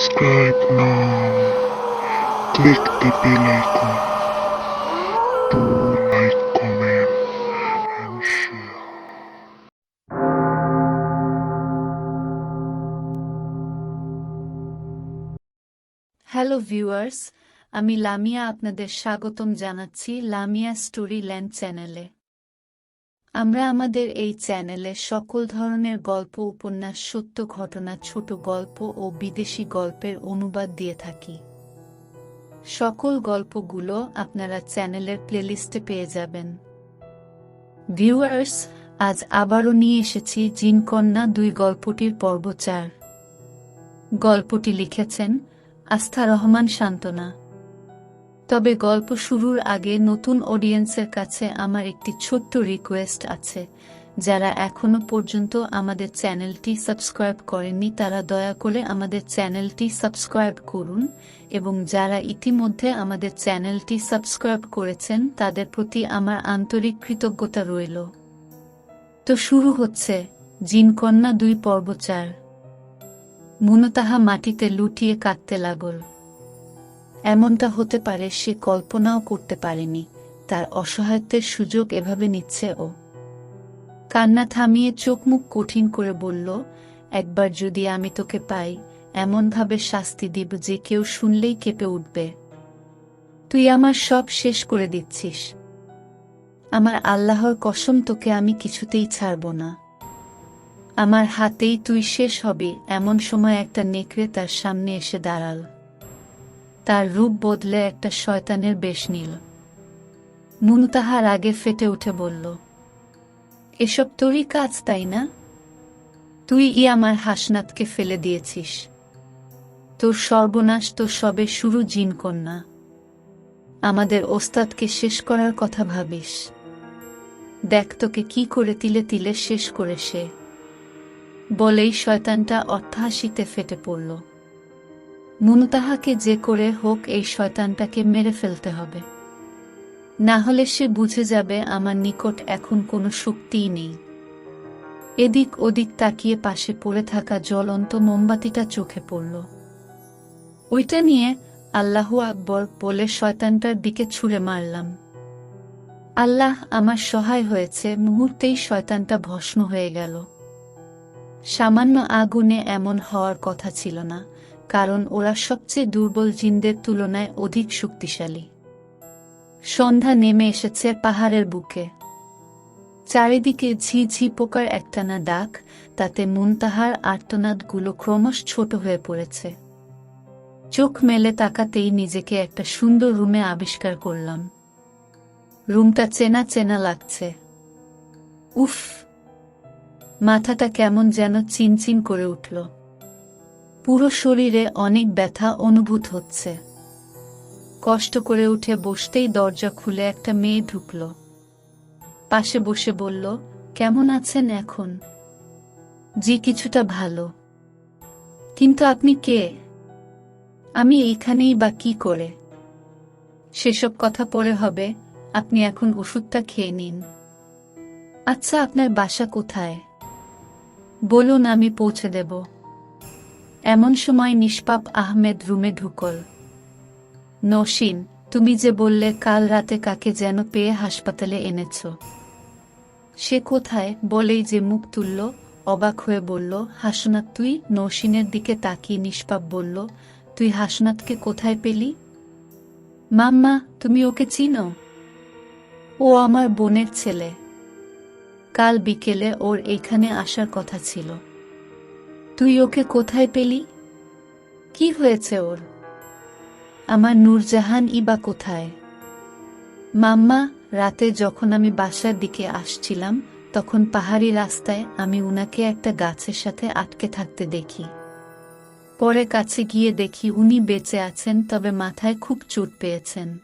Subscribe now. Click the bell icon. Do like, comment, and share. Hello viewers আমি লামিয়া আপনাদের স্বাগতম জানাচ্ছি Lamia story land চ্যানেলে আমরা আমাদের এই চ্যানেলে সকল ধরনের গল্প, উপন্যাস, সত্য ঘটনা, ছোট গল্প ও বিদেশি গল্পের অনুবাদ দিয়ে থাকি। সকল গল্পগুলো আপনারা চ্যানেলের প্লেলিস্টে পেয়ে যাবেন। ভিউয়ার্স, আজ আবারও নিয়ে এসেছি জিনকন্যা দুই গল্পটির পর্ব চার গল্পটি লিখেছেন আস্থা রহমান সান্ত্বনা তবে গল্প শুরুর আগে নতুন অডিয়েন্সের কাছে আমার একটি ছোট্ট রিকোয়েস্ট আছে। যারা এখনও পর্যন্ত আমাদের চ্যানেলটি সাবস্ক্রাইব করেননি, তারা দয়া করে আমাদের চ্যানেলটি সাবস্ক্রাইব করুন এবং যারা ইতিমধ্যে আমাদের চ্যানেলটি সাবস্ক্রাইব করেছেন, তাদের প্রতি আমার আন্তরিক কৃতজ্ঞতা রইল। তো শুরু হচ্ছে জিনকন্যা দুই পর্ব চার মুনো তাহা মাটিতে লুটিয়ে কাঁদতে লাগল। এমনটা হতে পারে সে কল্পনাও করতে পারেনি। তার অসহায়ত্বের সুযোগ এভাবে নিচ্ছে ও। কান্না থামিয়ে চোখ মুখ কঠিন করে বলল, একবার যদি আমি তোকে পাই, এমনভাবে শাস্তি দিব যে কেউ শুনলেই কেঁপে উঠবে। তুই আমার সব শেষ করে দিচ্ছিস। আমার আল্লাহর কসম তোকে আমি কিছুতেই ছাড়ব না। আমার হাতেই তুই শেষ হবি, এমন সময় একটা নেকড়ে তার সামনে এসে দাঁড়াল। তার রূপ বদলে একটা শয়তানের বেশ নিল। মুনু তাহার আগে ফেটে উঠে বলল, এসব তোরই কাজ, তাই না? তুই ই আমার হাসনাতকে ফেলে দিয়েছিস। তোর সর্বনাশ তো সবে শুরু, জিন কন্যা। আমাদের ওস্তাদকে শেষ করার কথা ভাবিস। দেখ তোকে কি করে তিলে তিলে শেষ করে সে। বলেই শয়তানটা অট্টহাসিতে ফেটে পড়ল। মুনু তাহাকে যে করে হোক এই শয়তানটাকে মেরে ফেলতে হবে। না হলে সে বুঝে যাবে আমার নিকট এখন কোনো শক্তিই নেই। এদিক ওদিক তাকিয়ে পাশে পড়ে থাকা জ্বলন্ত মোমবাতিটা চোখে পড়ল। ওইটা নিয়ে আল্লাহু আকবর বলে শয়তানটার দিকে ছুঁড়ে মারলাম। আল্লাহ আমার সহায় হয়েছে, মুহূর্তেই শয়তানটা ভস্ম হয়ে গেল। সামান্য আগুনে এমন হওয়ার কথা ছিল না। কারণ ওরা সবচেয়ে দুর্বল জিনদের তুলনায় অধিক শক্তিশালী। সন্ধ্যা নেমে এসেছে পাহাড়ের বুকে। চারিদিকে ঝিঝি পোকার একটানা ডাক, তাতে মুনতাহার আর্তনাদগুলো ক্রমশ ছোট হয়ে পড়েছে। চোখ মেলে তাকাতেই নিজেকে একটা সুন্দর রুমে আবিষ্কার করলাম। রুমটা চেনা চেনা লাগছে। উফ! মাথাটা কেমন যেন চিনচিন করে উঠল। পুরো শরীরে অনেক ব্যথা অনুভূত হচ্ছে। কষ্ট করে উঠে বসতেই দরজা খুলে একটা মেয়ে ঢুকল। পাশে বসে বলল, কেমন আছেন এখন? জি, কিছুটা ভালো। কিন্তু আপনি কে? আমি এইখানেই বা কি করে? সেসব কথা পরে হবে। আপনি এখন ওষুধটা খেয়ে নিন। আচ্ছা আপনার বাসা কোথায়? বলুন, আমি পৌঁছে দেব। এমন সময় নিষ্পাপ আহমেদ রুমে ঢুকল। নসীন, তুমি যে বললে কাল রাতে কাকে যেন পেয়ে হাসপাতালে এনেছ। সে কোথায় বলেই যে মুখ তুলল, অবাক হয়ে বলল, হাসনাত, তুই নসীনের দিকে তাকিয়ে নিষ্পাপ বলল, তুই হাসনাতকে কোথায় পেলি? মাম্মা, তুমি ওকে চিনো? ও আমার বোনের ছেলে। কাল বিকেলে ওর এইখানে আসার কথা ছিল। তুই ওকে কোথায় পেলি? কি হয়েছে ওর? আমার নূরজাহান ইবা কোথায়? মাম্মা, রাতে যখন আমি বাসার দিকে আসছিলাম, তখন পাহাড়ি রাস্তায় আমি উনাকে একটা গাছের সাথে আটকে থাকতে দেখি। পরে কাছে গিয়ে দেখি উনি বেঁচে আছেন, তবে মাথায় খুব চোট পেয়েছেন।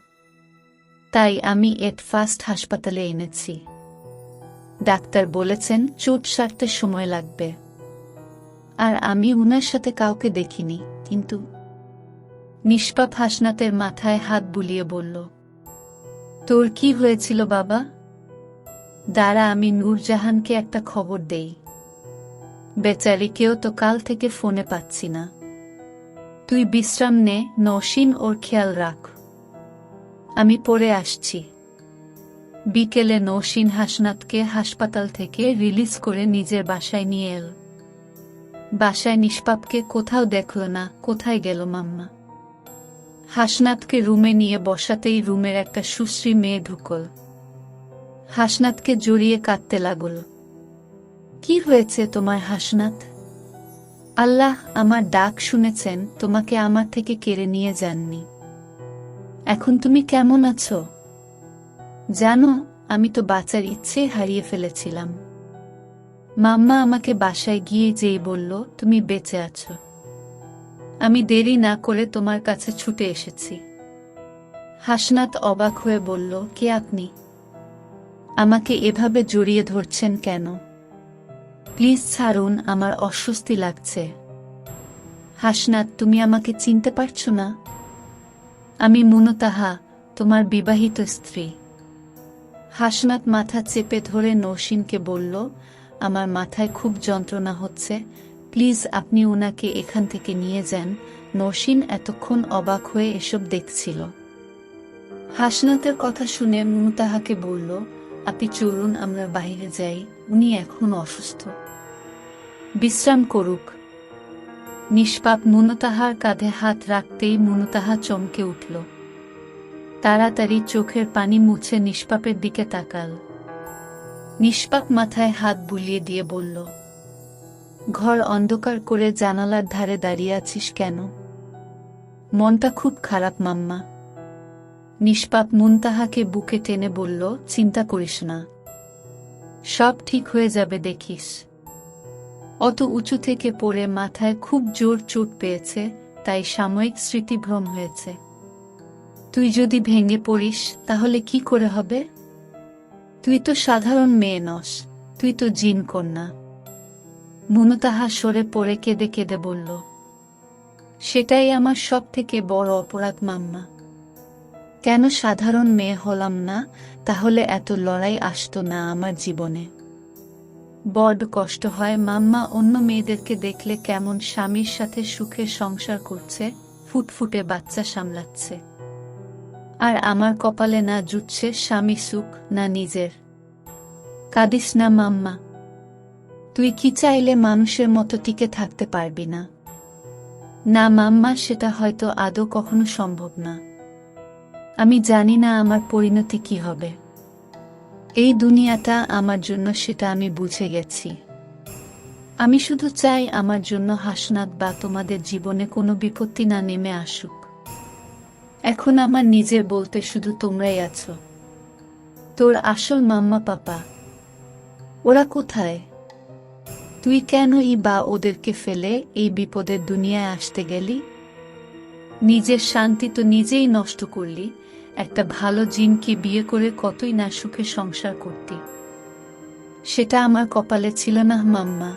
তাই আমি ফার্স্ট হাসপাতালে এনেছি। ডাক্তার বলেছেন, চোট সারতে সময় লাগবে। আর আমি উনার সাথে কাউকে দেখিনি, কিন্তু নিষ্পাপ হাসনাতের মাথায় হাত বুলিয়ে বলল, তোর কি হয়েছিল বাবা? দাঁড়া, আমি নূরজাহানকে একটা খবর দেই। বেচারিকেও তো কাল থেকে ফোনে পাচ্ছি না। তুই বিশ্রাম নে নসীন ওর খেয়াল রাখ। আমি পরে আসছি। বিকেলে নৌসিন হাসনাতকে হাসপাতাল থেকে রিলিজ করে নিজের বাসায় নিয়ে এল। বাসায় নিষ্পাপকে কোথাও দেখল না, কোথায় গেল মাম্মা? হাসনাতকে রুমে নিয়ে বসাতেই রুমের একটা সুশ্রী মেয়ে ঢুকল। হাসনাতকে জড়িয়ে কাঁদতে লাগল। কি হয়েছে তোমার হাসনাত? আল্লাহ আমার ডাক শুনেছেন, তোমাকে আমার থেকে কেড়ে নিয়ে যাননি। এখন তুমি কেমন আছো? জানো, আমি তো বাঁচার ইচ্ছে হারিয়ে ফেলেছিলাম। মাম্মা আমাকে বাসায় গিয়ে যেই বলল, তুমি বেঁচে আছো। আমি দেরি না করে তোমার কাছে ছুটে এসেছি। হাসনাত অবাক হয়ে বলল, কে আপনি? আমাকে এভাবে জড়িয়ে ধরছেন কেন? প্লিজ ছাড়ুন, আমার অস্বস্তি লাগছে। হাসনাত, তুমি আমাকে চিনতে পারছ না? আমি মুনতাহা, তোমার বিবাহিত স্ত্রী। হাসনাত মাথা চেপে ধরে নৌসিনকে বলল আমার মাথায় খুব যন্ত্রণা হচ্ছে। প্লিজ আপনি ওনাকে এখান থেকে নিয়ে যান। নৌসিন এতক্ষণ অবাক হয়ে এসব দেখছিল। হাসনাতের কথা শুনে মুতাহাকে বলল, আপনি চলুন, আমরা বাইরে যাই। উনি এখন অসুস্থ। বিশ্রাম করুক। নিষ্পাপ মুনতাহার কাঁধে হাত রাখতেই মুনতাহা চমকে উঠল। তাড়াতাড়ি চোখের পানি মুছে নিষ্পাপের দিকে তাকাল। নিষ্পাপ মাথায় হাত বুলিয়ে দিয়ে বলল, ঘর অন্ধকার করে জানালার ধারে দাঁড়িয়ে আছিস কেন? মনটা খুব খারাপ, মাম্মা। নিষ্পাপ মুনতাহাকে বুকে টেনে বলল, চিন্তা করিস না। সব ঠিক হয়ে যাবে, দেখিস। অত উঁচু থেকে পড়ে মাথায় খুব জোর চোট পেয়েছে, তাই সাময়িক স্মৃতিভ্রম হয়েছে। তুই যদি ভেঙে পড়িস, তাহলে কি করে হবে? তুই তো সাধারণ মেয়ে নস, তুই তো জিন কন্যা। মুনতাহা সরে পড়ে কেঁদে কেঁদে বলল, সেটাই আমার সব থেকে বড় অপরাধ, মাম্মা। কেন সাধারণ মেয়ে হলাম না, তাহলে এত লড়াই আসতো না আমার জীবনে। বড কষ্ট হয়, মাম্মা অন্য মেয়েদেরকে দেখলে কেমন স্বামীর সাথে সুখে সংসার করছে, ফুটফুটে বাচ্চা সামলাচ্ছে। আর আমার কপালে না জুটছে স্বামী সুখ, না নিজের। কাঁদিস না মাম্মা। তুই কি চাইলে মানুষের মতো টিকে থাকতে পারবি না? না মাম্মা, সেটা হয়তো আদৌ কখনো সম্ভব না। আমি জানি না আমার পরিণতি কি হবে। এই দুনিয়াটা আমার জন্য, সেটা আমি বুঝে গেছি। আমি শুধু চাই আমার জন্য হাসনাত বা তোমাদের জীবনে কোনো বিপত্তি না নেমে আসুক। এখন আমার নিজের বলতে শুধু তোমরাই আছো। তোর আসল মাম্মা পাপা, ওরা কোথায়? তুই কেনই বা ওদেরকে ফেলে এই বিপদের দুনিয়ায় আসতে গেলি? নিজের শান্তি তো নিজেই নষ্ট করলি, একটা ভালো জিনকে বিয়ে করে কতই না সুখে সংসার করতি। সেটা আমার কপালে ছিল না মাম্মা।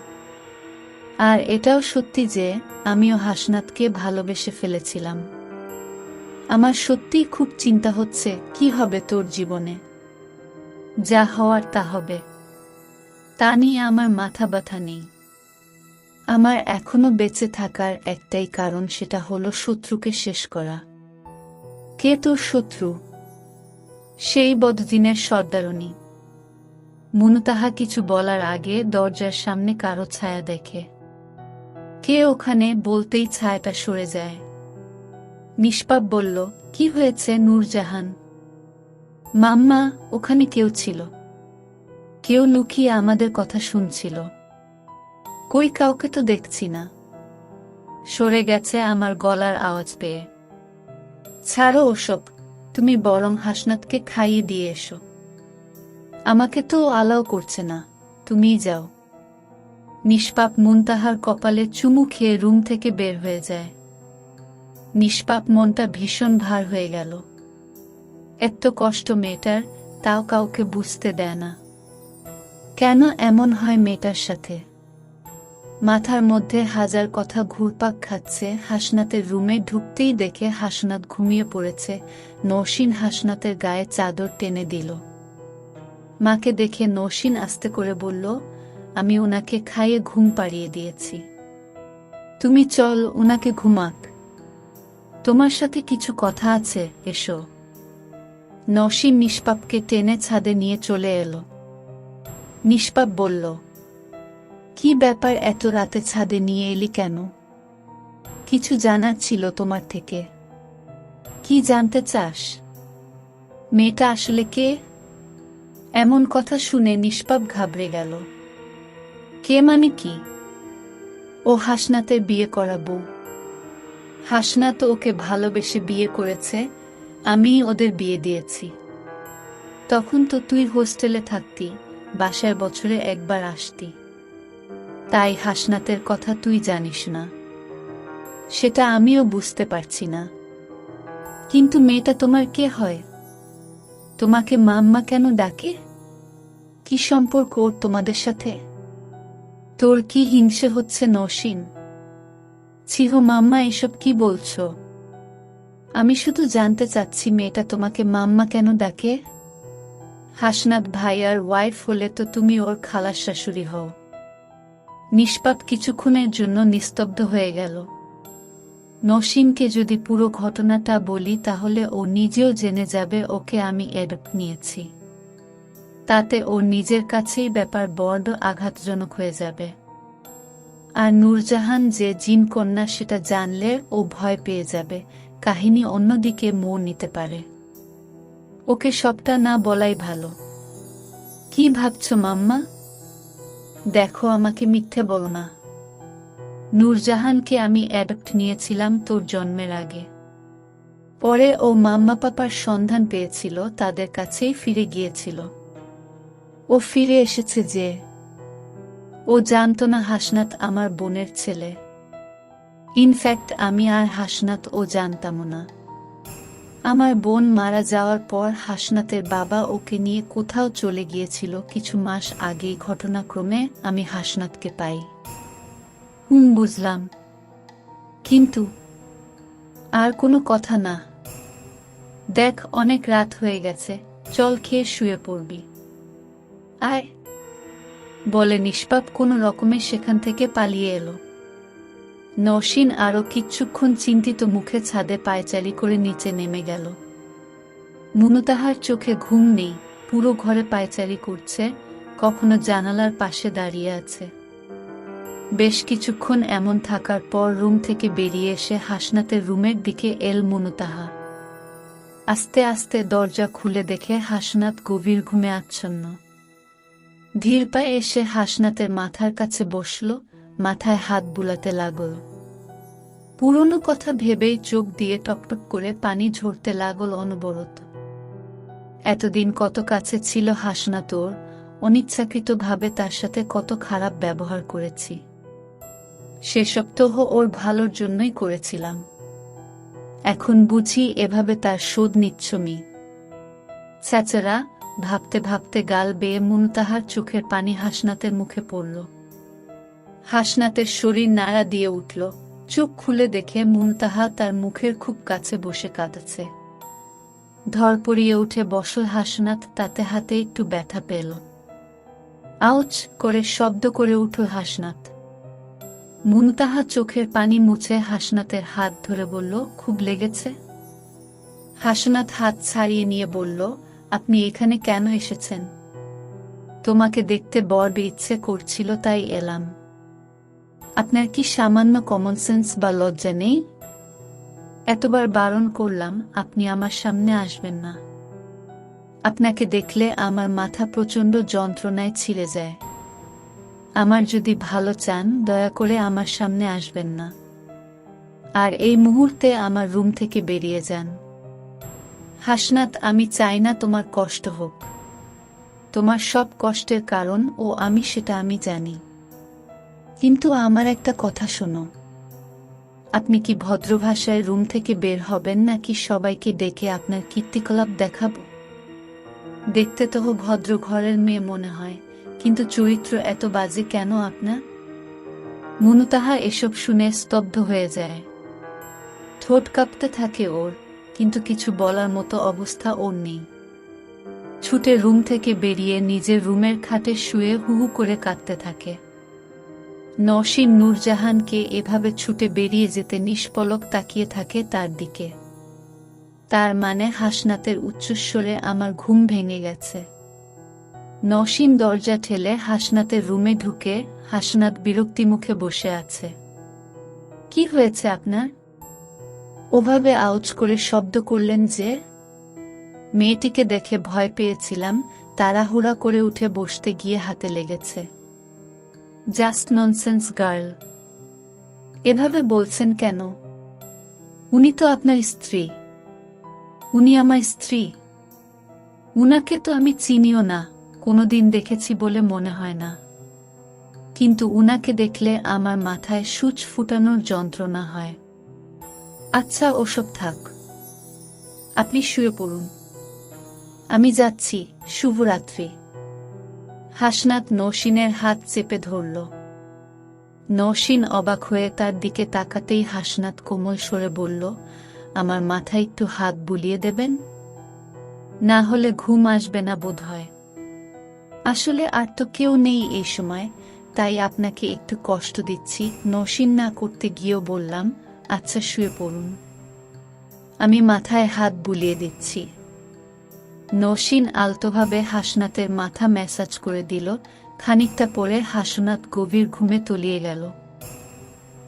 আর এটাও সত্যি যে, আমিও হাসনাতকে ভালোবেসে ফেলেছিলাম। আমার সত্যিই খুব চিন্তা হচ্ছে, কি হবে তোর জীবনে? যা হওয়ার তা হবে। তা নিয়ে আমার মাথা ব্যথা নেই। আমার এখনও বেঁচে থাকার একটাই কারণ সেটা হলো শত্রুকে শেষ করা। কে তোর শত্রু? সেই বদদিনের সর্দারণী। মুনতাহা কিছু বলার আগে দরজার সামনে কারও ছায়া দেখে। কে ওখানে বলতেই ছায়াটা সরে যায়। নিষ্পাপ বলল, কি হয়েছে নূরজাহান? মাম্মা, ওখানে কেউ ছিল। কেউ লুকিয়ে আমাদের কথা শুনছিল। কই কাউকে তো দেখছি না। সরে গেছে আমার গলার আওয়াজ পেয়ে। ছাড়ো ওসব, তুমি বরং হাসনাতকে খাইয়ে দিয়ে এসো। আমাকে তো আলাও করছে না, তুমিই যাও। নিষ্পাপ মুনতাহার কপালে চুমু খেয়ে রুম থেকে বের হয়ে যায়। নিষ্পাপ মনটা ভীষণ ভার হয়ে গেল। এত কষ্ট মেয়েটার, তাও কাউকে বুঝতে দেয় না। কেন এমন হয় মেয়েটার সাথে? মাথার মধ্যে হাজার কথা ঘুরপাক খাচ্ছে হাসনাতের রুমে ঢুকতেই দেখে হাসনাত ঘুমিয়ে পড়েছে নৌসিন হাসনাতের গায়ে চাদর টেনে দিল। মাকে দেখে নৌসিন আস্তে করে বলল, আমি ওনাকে খাইয়ে ঘুম পাড়িয়ে দিয়েছি। তুমি চল ওনাকে ঘুমাক। তোমার সাথে কিছু কথা আছে, এসো। নসীম নিষ্পাপকে টেনে ছাদে নিয়ে চলে এলো। নিষ্পাপ বলল, কি ব্যাপার এত রাতে ছাদে নিয়ে এলি কেন? কিছু জানার ছিল তোমার থেকে। কি জানতে চাস? মেয়েটা আসলে কে? এমন কথা শুনে নিষ্পাপ ঘাবড়ে গেল। কে মানে কি? ও হাসনাতের বিয়ে করা বউ হাসনাত ওকে ভালোবেসে বিয়ে করেছে আমি ওদের বিয়ে দিয়েছি। তখন তো তুই হোস্টেলে থাকতি বাসায় বছরে একবার আসতি। তাই হাসনাতের কথা তুই জানিস না। সেটা আমিও বুঝতে পারছি না। কিন্তু মেয়েটা তোমার কে হয়? তোমাকে মাম্মা কেন ডাকে? কি সম্পর্ক ওর তোমাদের সাথে? তোর কি হিংসে হচ্ছে নসীন? ছিহ মাম্মা, এসব কি বলছো? আমি শুধু জানতে চাচ্ছি মেয়েটা তোমাকে মাম্মা কেন ডাকে? হাসনাত ভাই আর ওয়াইফ হলে তো তুমি ওর খালার শাশুড়ি হও। নিষ্পাপ কিছুক্ষণের জন্য নিস্তব্ধ হয়ে গেল। নসীমকে যদি পুরো ঘটনাটা বলি তাহলে ও নিজেও জেনে যাবে ওকে আমি এডপ্ট নিয়েছি। তাতে ও নিজের কাছেই ব্যাপার বড় আঘাতজনক হয়ে যাবে। আর নূরজাহান যে জিন কন্যা সেটা জানলে ও ভয় পেয়ে যাবে, কাহিনী অন্যদিকে মোড় নিতে পারে। ওকে সবটা না বলাই ভালো। কি ভাবছ মাম্মা? দেখো আমাকে মিথ্যে বলো না। নূরজাহানকে আমি অ্যাডপ্ট নিয়েছিলাম তোর জন্মের আগে। পরে ও মাম্মা পাপার সন্ধান পেয়েছিল, তাদের কাছেই ফিরে গিয়েছিল। ও ফিরে এসেছে যে ও জানতো না হাসনাত আমার বোনের ছেলে। ইনফ্যাক্ট আমি আর হাসনাত ও জানতামও না। আমার বোন মারা যাওয়ার পর হাসনাতের বাবা ওকে নিয়ে কোথাও চলে গিয়েছিল কিছু মাস আগেই। ঘটনাক্রমে আমি হাসনাতকে পাই। হুম, বুঝলাম। কিন্তু আর কোনো কথা না। দেখ, অনেক রাত হয়ে গেছে। চল খেয়ে শুয়ে পড়বি। আয়। বলে নিষ্পাপ কোনো রকমে সেখান থেকে পালিয়ে এলো। নসীন আরও কিচ্ছুক্ষণ চিন্তিত মুখে ছাদে পায়চারি করে নিচে নেমে গেল। মুনু তাহার চোখে ঘুম নেই, পুরো ঘরে পায়চারি করছে, কখনো জানালার পাশে দাঁড়িয়ে আছে। বেশ কিছুক্ষণ এমন থাকার পর রুম থেকে বেরিয়ে এসে হাসনাতের রুমের দিকে এল মুনুতাহা। আস্তে আস্তে দরজা খুলে দেখে হাসনাত গভীর ঘুমে আচ্ছন্ন। ধীর পায়ে এসে হাসনাতের মাথার কাছে বসল, মাথায় হাত বুলাতে লাগল। পুরনো কথা ভেবেই চোখ দিয়ে টকটক করে পানি ঝরতে লাগল অনবরত। এতদিন কত কাছে ছিল হাসনা তোর, অনিচ্ছাকৃতভাবে তার সাথে কত খারাপ ব্যবহার করেছি। সেসব তো ওর ভালোর জন্যই করেছিলাম। এখন বুঝি এভাবে তার শোধ নিচ্ছ মি। স্যাচেরা ভাবতে ভাবতে গাল বেয়ে মুনতাহার চোখের পানি হাসনাতের মুখে পড়ল। হাসনাতের শরীর নাড়া দিয়ে উঠল। চোখ খুলে দেখে মুনতাহা তার মুখের খুব কাছে বসে কাঁদাছে। ধর পড়িয়ে উঠে বসল হাসনাত, তাতে হাতে একটু ব্যথা পেল। আউচ করে শব্দ করে উঠল হাসনাত। মুনতাহা চোখের পানি মুছে হাসনাতের হাত ধরে বলল, খুব লেগেছে? হাসনাত হাত ছাড়িয়ে নিয়ে বলল আপনি এখানে কেন এসেছেন? তোমাকে দেখতে বড় ইচ্ছে করছিল, তাই এলাম। আপনার কি সামান্য কমন সেন্স বা লজ্জা নেই? এতবার বারণ করলাম, আপনি আমার সামনে আসবেন না। আপনাকে দেখলে আমার মাথা প্রচণ্ড যন্ত্রণায় ছিঁড়ে যায়। আমার যদি ভালো চান, দয়া করে আমার সামনে আসবেন না। আর এই মুহূর্তে আমার রুম থেকে বেরিয়ে যান। হাসনাত, আমি চাই না তোমার কষ্ট হোক। তোমার সব কষ্টের কারণ ও আমি সেটা আমি জানি। কিন্তু আমার একটা কথা শোনো। আপনি কি ভদ্র ভাষায় রুম থেকে বের হবেন নাকি সবাইকে ডেকে আপনার কীর্তিকলাপ দেখাবো? দেখতে তো ভদ্র ঘরের মেয়ে মনে হয়, কিন্তু চরিত্র এত বাজে কেন আপনার? মনু তাহা এসব শুনে স্তব্ধ হয়ে যায়। ঠোঁট কাঁপতে থাকে ওর। কিন্তু কিছু বলার মতো অবস্থা ওর নেই। ছুটে রুম থেকে বেরিয়ে নিজের রুমের খাটে শুয়ে হুহু করে কাঁদতে থাকে। নসীম নূরজাহানকে এভাবে ছুটে বেরিয়ে যেতে নিষ্পলক তাকিয়ে থাকে তার দিকে। তার মানে হাসনাতের উচ্চস্বরে আমার ঘুম ভেঙে গেছে। নসীম দরজা ঠেলে হাসনাতের রুমে ঢুকে হাসনাত বিরক্তি মুখে বসে আছে। কি হয়েছে আপনার? ওভাবে আউচ করে শব্দ করলেন যে, মেয়েটিকে দেখে ভয় পেয়েছিলাম, তাড়াহুড়া করে উঠে বসতে গিয়ে হাতে লেগেছে। Just nonsense girl. এভাবে বলছেন কেন? উনি তো আপনার স্ত্রী। উনি আমার স্ত্রী। উনাকে তো আমি চিনিও না, কোনোদিন দেখেছি বলে মনে হয় না। কিন্তু উনাকে দেখলে আমার মাথায় সূচ ফুটানোর যন্ত্রণা হয়। আচ্ছা ওসব থাক। আপনি শুয়ে পড়ুন। আমি যাচ্ছি শুভরাত্রি হাসনাত নৌসিনের হাত চেপে ধরল। নৌসিন অবাক হয়ে তার দিকে তাকাতেই হাসনাত কোমল সরে বলল, আমার মাথায় একটু হাত বুলিয়ে দেবেন? না হলে ঘুম আসবে না বোধ হয় আসলে আর তো কেউ নেই এই সময়, তাই আপনাকে একটু কষ্ট দিচ্ছি। নসিন না করতে গিয়েও বললাম আচ্ছা শুয়ে পড়ুন। আমি মাথায় হাত বুলিয়ে দিচ্ছি। নসীন আলতোভাবে হাসনাতের মাথা ম্যাসাজ করে দিল, খানিকটা পরে হাসনাত গভীর ঘুমে তলিয়ে গেল।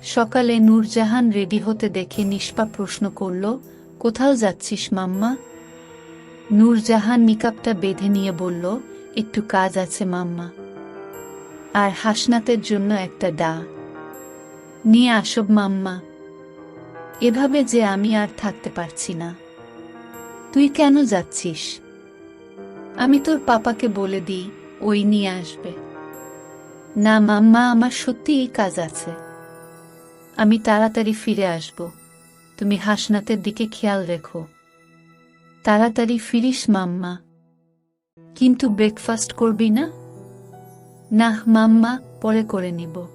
সকালে নূরজাহান রেডি হতে দেখে নিষ্পা প্রশ্ন করল, কোথাও যাচ্ছিস মাম্মা? নূরজাহান নিকাপটা বেঁধে নিয়ে বলল, একটু কাজ আছে মাম্মা। আর হাসনাতের জন্য একটা ডা। নিয়ে আসব মাম্মা। এভাবে যে আমি আর থাকতে পারছি না। তুই কেন যাচ্ছিস? আমি তোর পাপাকে বলে দিই, ওই নিয়ে আসবে। না মাম্মা, আমার সত্যি এই কাজ আছে। আমি তাড়াতাড়ি ফিরে আসব। তুমি হাসনাতের দিকে খেয়াল রেখো। তাড়াতাড়ি ফিরিস মাম্মা। কিন্তু ব্রেকফাস্ট করবি না? না মাম্মা, পরে করে নিব।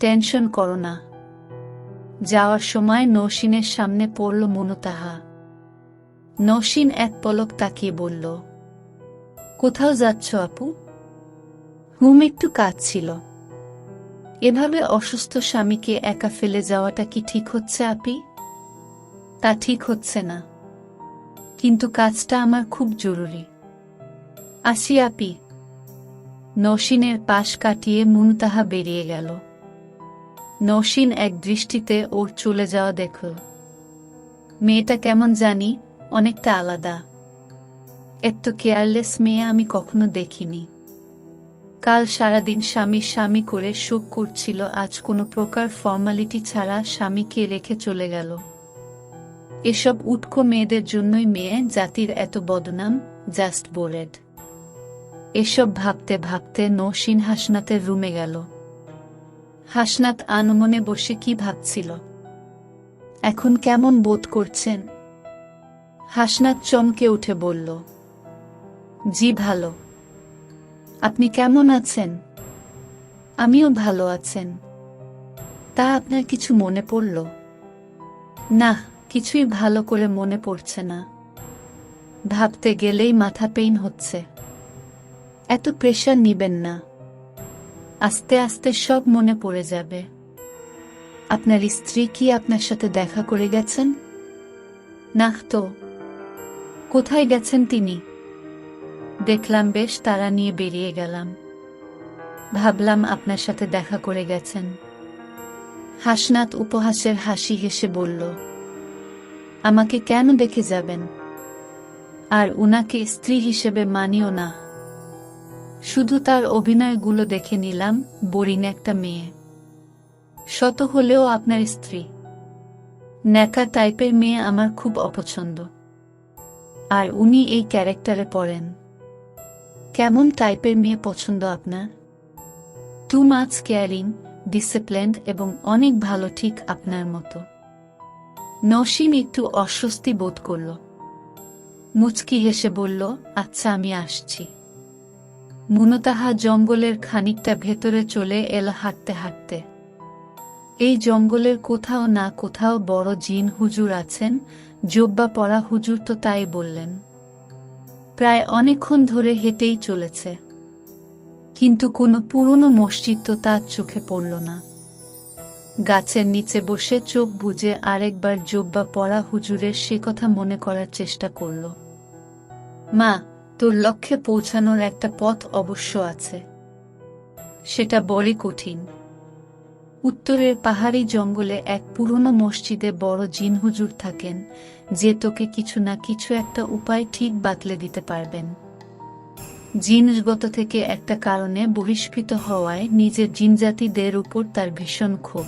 টেনশন করো না। যাওয়ার সময় নৌসিনের সামনে পড়ল মনুতাহা। নৌসিন এক পলক তাকিয়ে বলল, কোথাও যাচ্ছ আপু? হুম একটু কাজ ছিল। এভাবে অসুস্থ স্বামীকে একা ফেলে যাওয়াটা কি ঠিক হচ্ছে আপি? তা ঠিক হচ্ছে না। কিন্তু কাজটা আমার খুব জরুরি। আসি আপি। নসীনের পাশ কাটিয়ে মুনতাহা বেরিয়ে গেল। নসীন এক দৃষ্টিতে ওর চলে যাওয়া দেখল। মেয়েটা কেমন জানি অনেকটা আলাদা। এত কেয়ারলেস মেয়ে আমি কখনো দেখিনি। কাল সারাদিন স্বামী স্বামী করে শোক করছিল, আজ কোনো প্রকার ফর্মালিটি ছাড়া স্বামীকে রেখে চলে গেল। এসব উটকো মেয়েদের জন্যই মেয়ে জাতির এত বদনাম, জাস্ট বোরেড। এসব ভাবতে ভাবতে নৌসিন হাসনাতের রুমে গেল। হাসনাত আনমনে বসে কি ভাবছিল? এখন কেমন বোধ করছেন? হাসনাত চমকে উঠে বলল, জি, ভালো। আপনি কেমন আছেন? আমিও ভালো আছেন। তা আপনার কিছু মনে পড়ল? না, কিছুই ভালো করে মনে পড়ছে না। ভাবতে গেলেই মাথা পেইন হচ্ছে। এত প্রেশার নিবেন না। আস্তে আস্তে সব মনে পড়ে যাবে। আপনার স্ত্রী কি আপনার সাথে দেখা করে গেছেন? না তো। কোথায় গেছেন তিনি? দেখলাম বেশ তারা নিয়ে বেরিয়ে গেলাম। ভাবলাম আপনার সাথে দেখা করে গেছেন। হাসনাত উপহাসের হাসি হেসে বলল, আমাকে কেন দেখে যাবেন? আর উনাকে স্ত্রী হিসেবে মানিও না। শুধু তার অভিনয়গুলো দেখে নিলাম, বোরিং একটা মেয়ে। শত হলেও আপনার স্ত্রী। ন্যাকা টাইপের মেয়ে আমার খুব অপছন্দ। আর উনি এই ক্যারেক্টারে পড়েন। কেমন টাইপের মেয়ে পছন্দ আপনার? টু মাচ কেয়ারিং ডিসিপ্লিনড এবং অনেক ভালো ঠিক আপনার মতো। নসীম একটু অস্বস্তি বোধ করল। মুচকি হেসে বলল আচ্ছা আমি আসছি। মুনতাহা জঙ্গলের খানিকটা ভেতরে চলে এল হাঁটতে হাঁটতে। এই জঙ্গলের কোথাও না কোথাও বড় জিন হুজুর আছেন, জব্বা পড়া হুজুর তো তাই বললেন। প্রায় অনেকক্ষণ ধরে হেঁটেই চলেছে। কিন্তু কোনো পুরনো মসজিদ তো তার চোখে পড়ল না। গাছের নিচে বসে চোখ বুজে আরেকবার জব্বা পড়া হুজুরের সে কথা মনে করার চেষ্টা করল। মা তোর লক্ষ্যে পৌঁছানোর একটা পথ অবশ্য আছে। সেটা বড়ই কঠিন। উত্তরের পাহাড়ি জঙ্গলে এক পুরনো মসজিদে বড় জিন হুজুর থাকেন, যে তোকে কিছু না কিছু একটা উপায় ঠিক বাতলে দিতে পারবেন। জিনগত থেকে একটা কারণে বহিষ্কৃত হওয়ায় নিজের জিনজাতিদের উপর তার ভীষণ ক্ষোভ।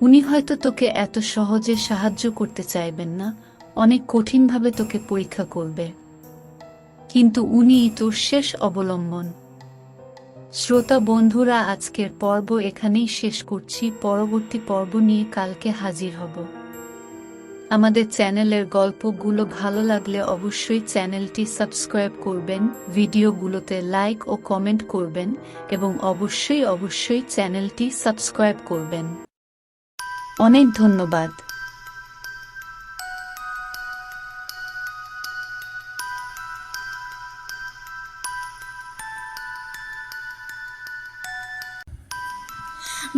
উনি হয়তো তোকে এত সহজে সাহায্য করতে চাইবেন না, অনেক কঠিনভাবে তোকে পরীক্ষা করবে। কিন্তু উনিই তোর শেষ অবলম্বন। শ্রোতা বন্ধুরা, আজকের পর্ব এখানেই শেষ করছি। পরবর্তী পর্ব নিয়ে কালকে হাজির হব। আমাদের চ্যানেলের গল্পগুলো ভালো লাগলে অবশ্যই চ্যানেলটি সাবস্ক্রাইব করবেন, ভিডিওগুলোতে লাইক ও কমেন্ট করবেন এবং অবশ্যই অবশ্যই চ্যানেলটি সাবস্ক্রাইব করবেন। অনেক ধন্যবাদ।